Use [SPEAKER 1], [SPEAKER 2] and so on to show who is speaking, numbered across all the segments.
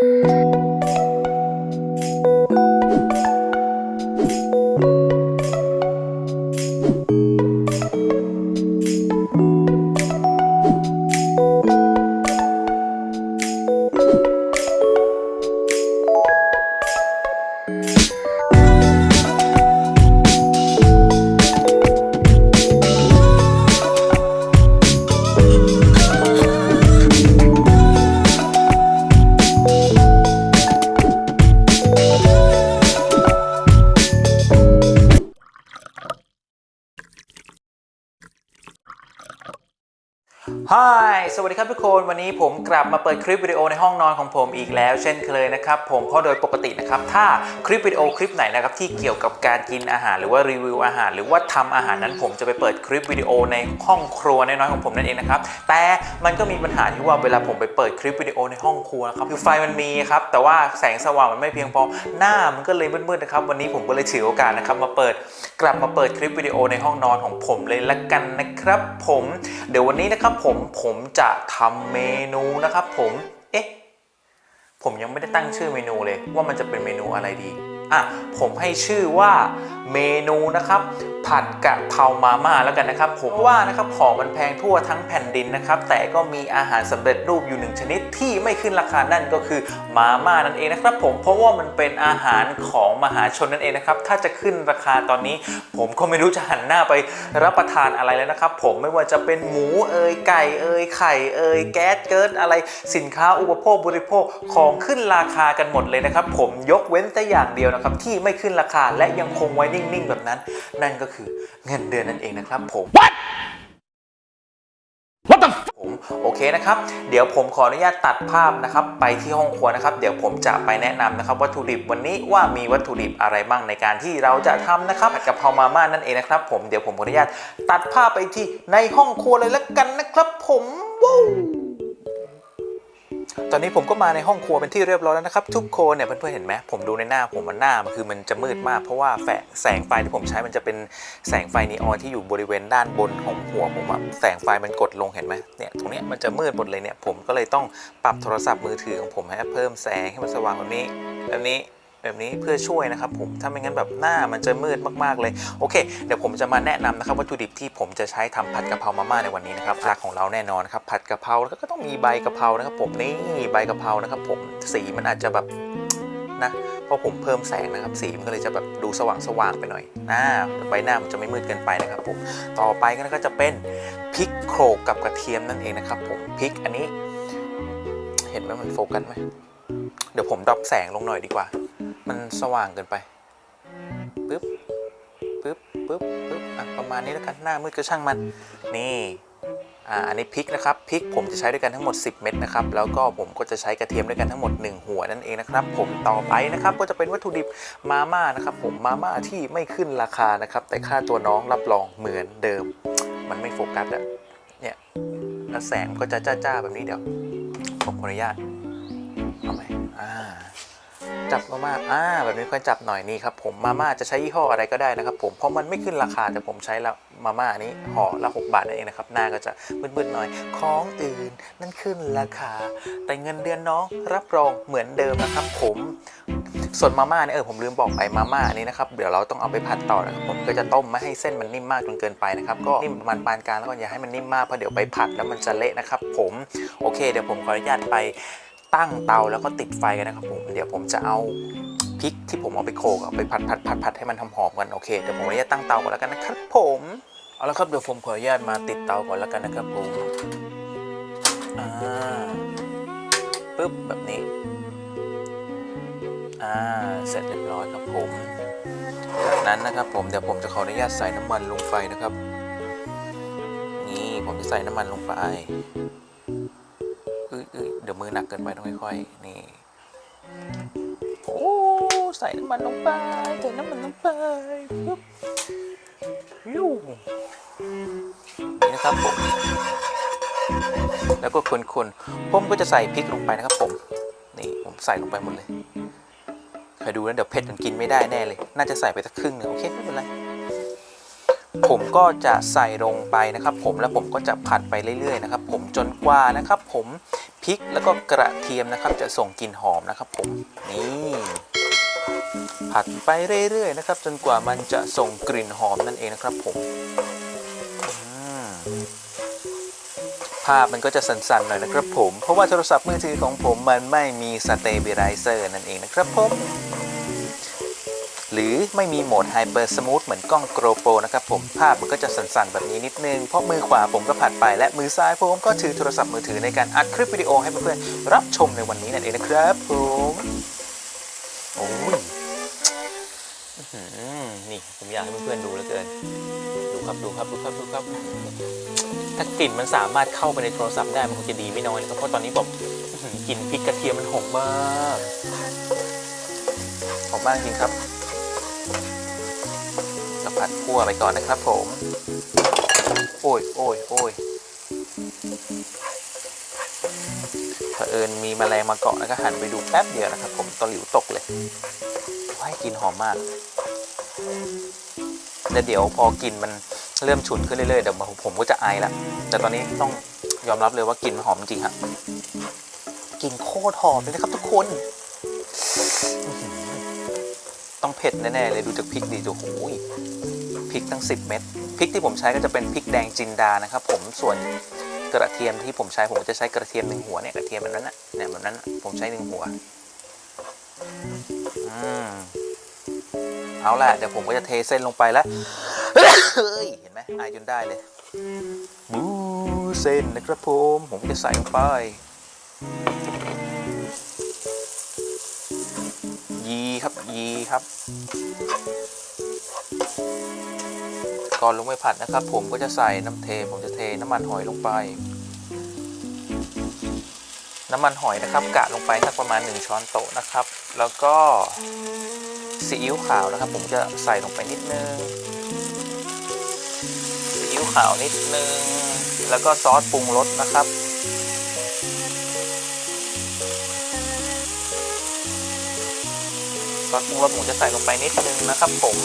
[SPEAKER 1] ฮา ยสวัสดีครับทุกคน วันนี้ผมกลับมาเปิดคลิปวิดีโอในห้องนอนของผมอีกแล้ว เช่นเคยนะครับ ผมเพราะโดยปกตินะครับ ถ้าคลิปวิดีโอคลิปไหนนะครับที่เกี่ยวกับการกินอาหารหรือว่ารีวิวอาหาร หรือว่าทำอาหารนั้นผมจะไปเปิดคลิปวิดีโอในห้องครัวน้อยๆของผมนั่นเองนะครับแต่มันก็มีปัญหาที่ว่าเวลาผมไปเปิดคลิปวิดีโอในห้องครัวนะครับคือไฟมันมีครับแต่ว่าแสงสว่างมันไม่เพียงพอหน้ามันก็เลยมืดๆนะครับวันนี้ผมก็เลยถือโอกาสนะครับมาเปิดกลับมาเปิดคลิปวิดีโอในห้องนอนของผมเลยละกันนะครับผมเดี๋ยววันนี้นะครับผมผมจะทำเมนูนะครับผมเอ๊ะผมยังไม่ได้ตั้งชื่อเมนูเลยว่ามันจะเป็นเมนูอะไรดี อะผมให้ชื่อว่าเมนูนะครับผัดกะเพรามาม่าแล้วกันนะครับ ผมว่านะครับของมันแพงทั่วทั้งแผ่นดินนะครับ แต่ก็มีอาหารสำเร็จรูปอยู่หนึ่งชนิดที่ไม่ขึ้นราคานั่นก็คือมาม่านั่นเองนะครับ ผมเพราะว่ามันเป็นอาหารของมหาชนนั่นเองนะครับถ้าจะขึ้นราคาตอนนี้ ผมก็ไม่รู้จะหันหน้าไปรับประทานอะไรแล้วนะครับ ผมไม่ว่าจะเป็นหมูเอยไก่เอยไข่เอยแก๊สเกิร์ดอะไรสินค้าอุปโภคบริโภคของขึ้นราคากันหมดเลยนะครับ ผมยกเว้นแต่อย่างเดียวนะครับที่ไม่ขึ้นราคาและยังคงไว้นิ่งๆ แบบนั้น นั่นก็คือเงินเดือนนั่นเองนะครับผมผมโอเคนะครับ เดี๋ยวผมขออนุญาตตัดภาพนะครับ ไปที่ห้องครัวนะครับ เดี๋ยวผมจะไปแนะนำนะครับ วัตถุดิบวันนี้ว่ามีวัตถุดิบอะไรบ้างในการที่เราจะทำนะครับผัดกะเพรามาม่านั่นเองนะครับผมเดี๋ยวผมขออนุญาตตัดภาพไปที่ในห้องครัวเลยละกันนะครับ ผมว้าว ตอนนี้ผมก็มาในห้องครัวเป็นที่เรียบร้อยแล้วนะครับ ทุกคนเนี่ยเพื่อนๆเห็นไหมผมดูในหน้าผมมันหน้ามันคือมันจะมืดมาก เพราะว่าแสงไฟที่ผมใช้มันจะเป็นแสงไฟนีออนที่อยู่บริเวณด้านบนของหัวผมอะแสงไฟมันกดลงเห็นไหมเนี่ยตรงเนี้ยมันจะมืดหมดเลยเนี่ยผมก็เลยต้องปรับโทรศัพท์มือถือของผมให้เพิ่มแสงให้มันสว่างตรงนี้อันนี้ แบบนี้เพื่อช่วยนะครับผมถ้าไม่งั้นแบบหน้ามันจะมืดมากๆเลยโอเคเดี๋ยวผมจะมาแนะนำนะครับวัตถุดิบที่ผมจะใช้ทำผัดกะเพรามาม่าในวันนี้นะครับหลักของเราแน่นอนครับผัดกะเพราแล้วก็ต้องมีใบกะเพรานะครับผมนี่ใบกะเพรานะครับผมสีมันอาจจะแบบนะเพราะผมเพิ่มแสงนะครับสีมันก็เลยจะแบบดูสว่างสว่างๆไปหน่อยหน้าใบหน้ามันจะไม่มืดเกินไปนะครับผมต่อไปก็จะเป็นพริกโขลกกับกระเทียมนั่นเองนะครับผมพริกอันนี้ เห็นไหมมันโฟกัสไหมเดี๋ยวผมดรอปแสงลงหน่อยดีกว่า มันสว่างเกินไปปึ๊บปึ๊บปึ๊บปึ๊บอะประมาณนี้แล้วกันหน้ามืดก็ช่างมันนี่อ่าอันนี้พริกนะครับพริกผมจะใช้ด้วยกันทั้งหมด 10 เม็ดนะครับแล้วก็ผมก็จะใช้กระเทียมด้วยกันทั้งหมด 1 หัวนั่นเองนะครับ ผมต่อไปนะครับก็จะเป็นวัตถุดิบมาม่านะครับ ผมมาม่าที่ไม่ขึ้นราคานะครับ แต่ค่าตัวน้องรับรองเหมือนเดิม มันไม่โฟกัสอะเนี่ยแล้วแสงก็จะจ้าๆแบบนี้เดี๋ยวผมขออนุญาต จับมาม่าอ่าแบบนี้ค่อยจับหน่อยนี่ครับผมมาม่าจะใช้ยี่ห้ออะไรก็ได้นะครับผมเพราะมันไม่ขึ้นราคาแต่ผมใช้แล้วมาม่านี้ห่อละ 6 บาทนั่นเองนะครับหน้าก็จะมืดๆหน่อยของอื่นนั่นขึ้นราคา แต่เงินเดือนน้องรับรองเหมือนเดิมนะครับผมส่วนมาม่าเนี่ยเออผมลืมบอกไปมาม่าอันนี้นะครับเดี๋ยวเราต้องเอาไปผัดต่อนะครับผมก็จะต้มไม่ให้เส้นมันนิ่มมากจนเกินไปนะครับก็นิ่มประมาณปานกลางแล้วก็อย่าให้มันนิ่มมากเพราะเดี๋ยวไปผัดแล้วมันจะเละนะครับผมโอเค เดี๋ยวผมขออนุญาตไป ตั้งเตาแล้วก็ติดไฟกันนะครับผมเดี๋ยวผมจะเอาพริกที่ผมเอาไปโขกเอาไปผัดผัดผัดผัดให้มันหอมๆกันโอเคเดี๋ยวผมขออนุญาตตั้งเตาก่อนแล้วกันนะครับผมเอาละครับเดี๋ยวผมขออนุญาตมาติดเตาก่อนแล้วกันนะครับผมอ่าปึ๊บแบบนี้อ่าเสร็จเรียบร้อยครับผมจากนั้นนะครับผมเดี๋ยวผมจะขออนุญาตใส่น้ำมันลงไฟนะครับ นี่ผมจะใส่น้ำมันลงไป เอ้ยเอ้ยเดี๋ยวมือหนักเกินไปต้องค่อยๆนี่โอ้ใส่น้ำมันลงไปใส่น้ำมันลงไปปุ๊บยูนี่นะครับผมแล้วก็คนๆผมก็จะใส่พริกลงไปนะครับผมนี่ผมใส่ลงไปหมดเลยคอยดูนะเดี๋ยวเผ็ดจนกินไม่ได้แน่เลย น่าจะใส่ไปสักครึ่งหนึ่งโอเคไม่เป็นไร ผมก็จะใส่ลงไปนะครับ ผมแล้วผมก็จะผัดไปเรื่อยๆนะครับ ผมจนกว่านะครับ ผมพริกแล้วก็กระเทียมนะครับ จะส่งกลิ่นหอมนะครับ ผมนี่ผัดไปเรื่อยๆนะครับ จนกว่ามันจะส่งกลิ่นหอมนั่นเองนะครับ ผมภาพมันก็จะสั่นๆหน่อยนะครับ ผมเพราะว่าโทรศัพท์มือถือของผมมันไม่มีสเตเบลไลเซอร์นั่นเองนะครับผม หรือไม่มีโหมด Hyper Smooth เหมือนกล้อง GoPro นะครับผมภาพมันก็จะสั่นๆแบบนี้นิดนึง เพราะมือขวาผมก็ผัดไปและมือซ้ายผมก็ถือโทรศัพท์มือถือในการอัดคลิปวิดีโอให้เพื่อนๆรับชมในวันนี้นั่นเองนะครับผมโอ้ยนี่ผมอยากให้เพื่อนๆดูเหลือเกิน ดูครับดูครับดูครับดูครับถ้ากลิ่นมันสามารถเข้าไปในโทรศัพท์ได้มันคงจะดีไม่น้อยนะครับเพราะตอนนี้ผมอื้อหือกลิ่นพริกกระเทียมมันหอมมากหอมมากจริงครับ ผัดคั่วไปก่อนนะครับผม โอ้ยโอ้ยโอ้ยเผอิญมีแมลงมาเกาะแล้วก็หันไปดูแป๊บเดียวนะครับผมตอหลิวตกเลยว้ายกลินหอมมากแล้วเดี๋ยวพอกลิ่นมันเริ่มฉุนขึ้นเรื่อยๆเดี๋ยวผมก็จะไอละแต่ตอนนี้ต้องยอมรับเลยว่ากลิ่นหอมจริงฮะกลิ่นโคตรหอมเลยนะครับทุกคน ต้องเผ็ดแน่ๆเลยดูจากพริกดีดูโอ้ย พริกตั้ง 10 เม็ดพริกที่ผมใช้ก็จะเป็นพริกแดงจินดานะครับ ผมส่วนกระเทียมที่ผมใช้ผมจะใช้กระเทียมหนึ่งหัวเนี่ยกระเทียมแบบนั้นนะเนี่ยแบบนั้นนะผมใช้หนึ่งหัวอืมเอาละเดี๋ยวผมก็จะเทเส้นลงไปแล้วเฮ้ยเห็นไหมอายจนได้เลยบูเส้นนะครับผมผมจะใส่ลงไปยีครับยีครับ ก่อนลงไปผัดนะครับ ผมก็จะใส่น้ำเท ผมจะเทน้ำมันหอยลงไป น้ำมันหอยนะครับ กะลงไปสักประมาณ 1 ช้อนโต๊ะนะครับ แล้วก็ซีอิ๊วขาวนะครับ ผมจะใส่ลงไปนิดนึงซีอิ๊วขาวนิดนึง แล้วก็ซอสปรุงรสนะครับซอสปรุงรสผมจะใส่ลงไปนิดนึงนะครับผม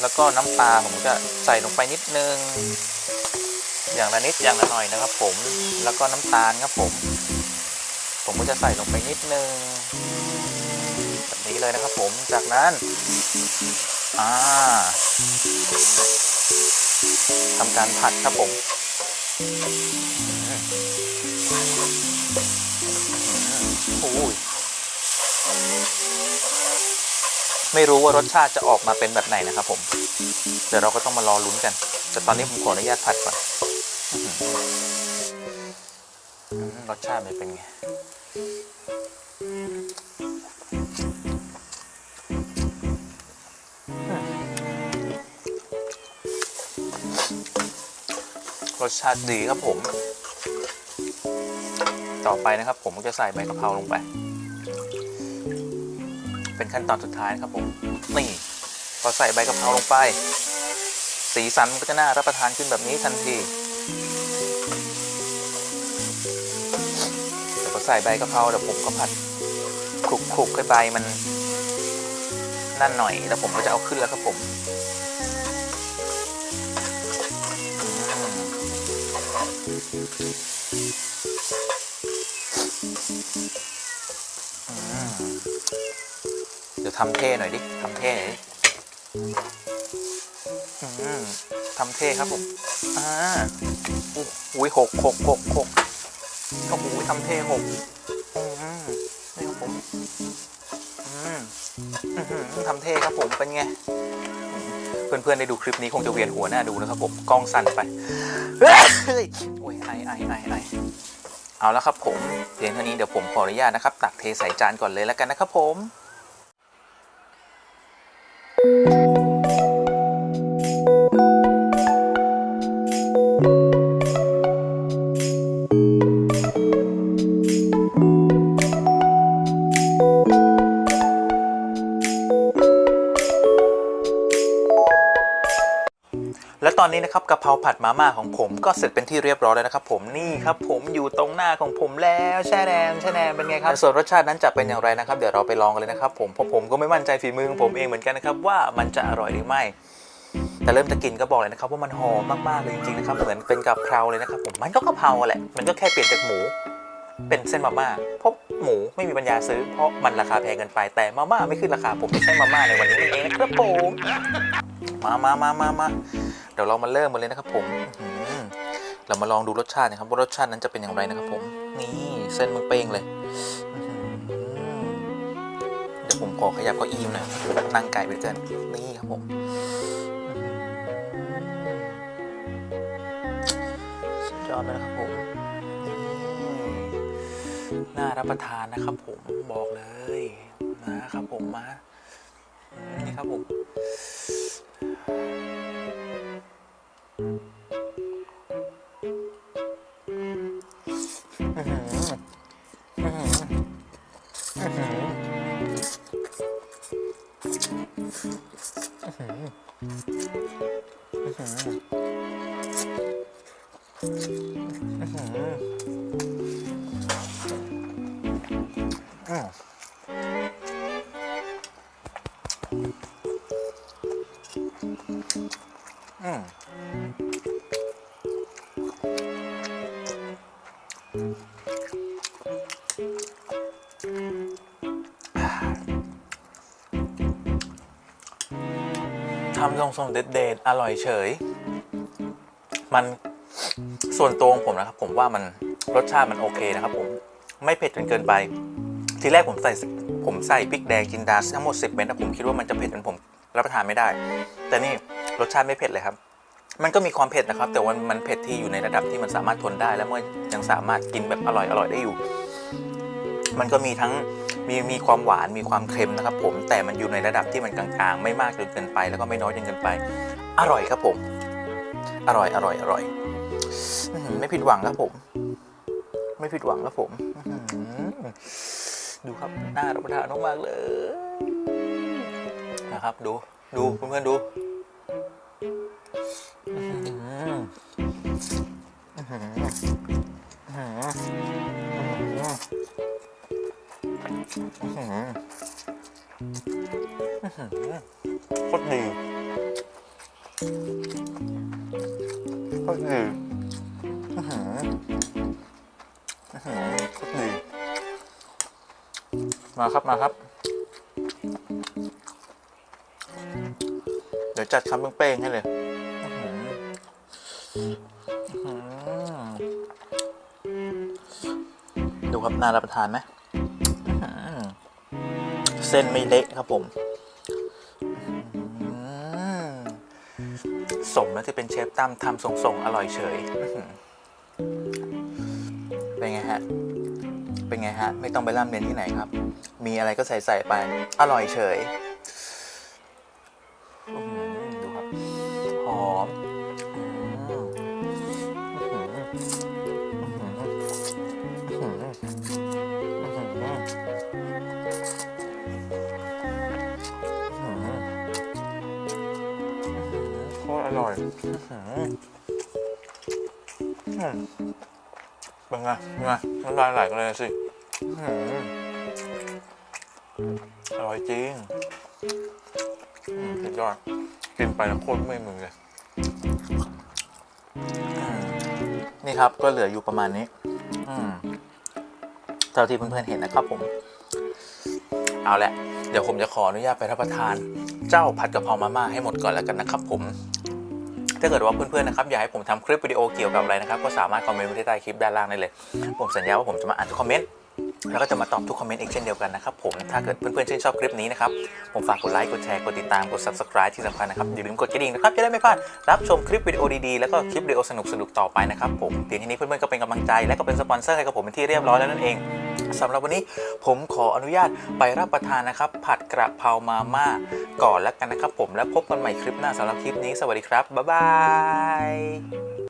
[SPEAKER 1] แล้วก็น้ำปลาผมจะใส่ลงไปนิดนึง อย่างละนิดอย่างละหน่อยนะครับ ผม แล้วก็น้ำตาลครับผม ผมก็จะใส่ลงไปนิดนึงแบบนี้เลยนะครับ ผม จากนั้น อ่าทำการผัดครับผม ไม่รู้ว่ารสชาติจะออกมาเป็นแบบไหนนะครับผม เดี๋ยวเราก็ต้องมารอลุ้นกัน แต่ตอนนี้ผมขออนุญาตผัดก่อนรสชาติมันเป็นไงรสชาติดีครับผม ต่อไปนะครับผมก็จะใส่ใบกะเพราลงไป เป็นขั้นตอนสุดท้ายนะครับผมนี่พอใส่ใบกะเพราลงไป สีสันมันก็จะน่ารับประทานขึ้นแบบนี้ทันทีเดี๋ยวพอใส่ใบกะเพราเดี๋ยวผมก็ผัดคลุกคลุกให้ใบมันนั่นหน่อย แล้วผมก็จะเอาขึ้นแล้วครับผม ทำเท่หน่อยดิทำเท่หน่อยดิทำเท่ครับผม อ่าอุ้ยหกหกหกหกโอ้โหทำเท่หกอืมนี่ครับผมอืมอื้อหือทำเท่ครับผม เป็นไง เพื่อนๆ ได้ดูคลิปนี้คงจะเวียนหัวหน้าดูนะครับผม กล้องสั่นไปเฮ้ยโอ้ยไอไอไอไอเอาแล้วครับผม เพียงเท่านี้เดี๋ยวผมขออนุญาตนะครับ ตักเทใส่จานก่อนเลยแล้วกันนะครับผม อนนี้นี้นะครับกะเพราผัดมาม่าของผมก็เสร็จเป็นที่เรียบร้อยแล้วนะครับผมนี่ครับผมอยู่ตรงหน้าของผมแล้วแช่แดงแช่แดงเป็นไงครับส่วนรสชาตินั้นจะเป็นอย่างไรนะครับเดี๋ยวเราไปลองกันเลยนะครับผมเพราะผมก็ไม่มั่นใจฝีมือของผมเองเหมือนกันนะครับว่ามันจะอร่อยหรือไม่ แต่เริ่มจะกินก็บอกเลยนะครับว่ามันหอมมากๆเลยจริงๆนะครับเหมือนเป็นกะเพราเลยนะครับผมมันก็กะเพราแหละมันก็แค่เปลี่ยนจากหมูเป็นเส้นมาม่าเพราะหมูไม่มีปัญญาซื้อ เพราะมันราคาแพงเกินไปแต่มาม่าไม่ขึ้นราคาผมไม่ใช่มาม่าในวันนี้เองนะครับผมมามามามามา ดี๋ยวเรามาเริ่มกันเลยนะครับผมเรามาลองดูรสชาตินะครับว่ารสชาตินั้นจะเป็นอย่างไรนะครับผมนี่เส้นมึงเป้งเลยเดี๋ยวผมขอขยับก้าอี้หน่อยนั่งไกลไปเกินนี่ครับผมสุดยอดเลยครับผมน่ารับประทานนะครับผมบอกเลยนะครับผมมานี่ครับผม อื้ ทำทรงๆเด็ดๆอร่อยเฉย มันส่วนตัวของผมนะครับ ผมว่ามันรสชาติมันโอเคนะครับ ผมไม่เผ็ดจนเกินไป ทีแรกผมใส่ผมใส่พริกแดงจินดาทั้งหมด 10 เม็ดนะผมคิดว่ามันจะเผ็ดจนผมรับประทานไม่ได้ แต่นี่รสชาติไม่เผ็ดเลยครับ มันก็มีความเผ็ดนะครับ แต่ว่ามันเผ็ดที่อยู่ในระดับที่มันสามารถทนได้ และเมื่อยังสามารถกินแบบอร่อยอร่อยได้อยู่ มันก็มีทั้ง มีมีความหวานมีความเค็มนะครับ ผมแต่มันอยู่ในระดับที่มันกลางๆ ไม่มากจนเกินไป แล้วก็ไม่น้อยจนเกินไป อร่อยครับผม อร่อยอร่อยอร่อยไม่ผิดหวังครับผม ไม่ผิดหวังครับผมดูครับน่ารับประทานมากๆเลยนะครับ ดูดูเพื่อนๆดูอื้อหืออื้ โคตรดีโคตรดีโคตรดีมาครับมาครับ เดี๋ยวจัดคำเป้งๆให้เลยดูครับน่ารับประทานไหม เส้นไม่เละครับผมสมแล้วที่เป็นเชฟตั้มทำส่งๆ อร่อยเฉย เป็นไงฮะ เป็นไงฮะ ไม่ต้องไปร่ำเรียนที่ไหนครับ มีอะไรก็ใส่ใส่ไป อร่อยเฉย ร่อยเป็นไงเป็นไงน้ำลายไหลกันเลยสิอร่อยจริงอืมสุดยอดกินไปแล้วโคตรเมื่มือเลยนี่ครับก็เหลืออยู่ประมาณนี้เท่าที่เพื่อนๆเห็นนะครับผม เอาละเดี๋ยวผมจะขออนุญาตไปรับประทาน เจ้าผัดกะเพรามาม่าให้หมดก่อนแล้วกันนะครับผม ถ้าเกิดว่าเพื่อนๆนะครับอยากให้ผมทำคลิปวิดีโอเกี่ยวกับอะไรนะครับก็สามารถคอมเมนต์ไว้ที่ใต้คลิปด้านล่างได้เลย ผมสัญญาว่าผมจะมาอ่านทุกคอมเมนต์ แล้วก็จะมาตอบทุกคอมเมนต์อีกเช่นเดียวกันนะครับผมถ้าเกิดเพื่อนๆชื่นชอบคลิปนี้นะครับผมฝากกดไลค์กดแชร์กดติดตามกด subscribe ที่สำคัญนะครับอย่าลืมกดกระดิ่งนะครับจะได้ไม่พลาดรับชมคลิปวิดีโอดีๆแล้วก็คลิปวิดีโอสนุกๆต่อไปนะครับผมเพียงแค่นี้เพื่อนๆก็เป็นกำลังใจและก็เป็นสปอนเซอร์ให้กับผมเป็นที่เรียบร้อยแล้วนั่นเองสำหรับวันนี้ผมขออนุญาตไปรับประทานนะครับ ผัดกระเพรามาม่าก่อนแล้วกันนะครับผมแล้วพบกันใหม่คลิปหน้าสำหรับคลิปนี้สวัสดีครับบ๊ายบาย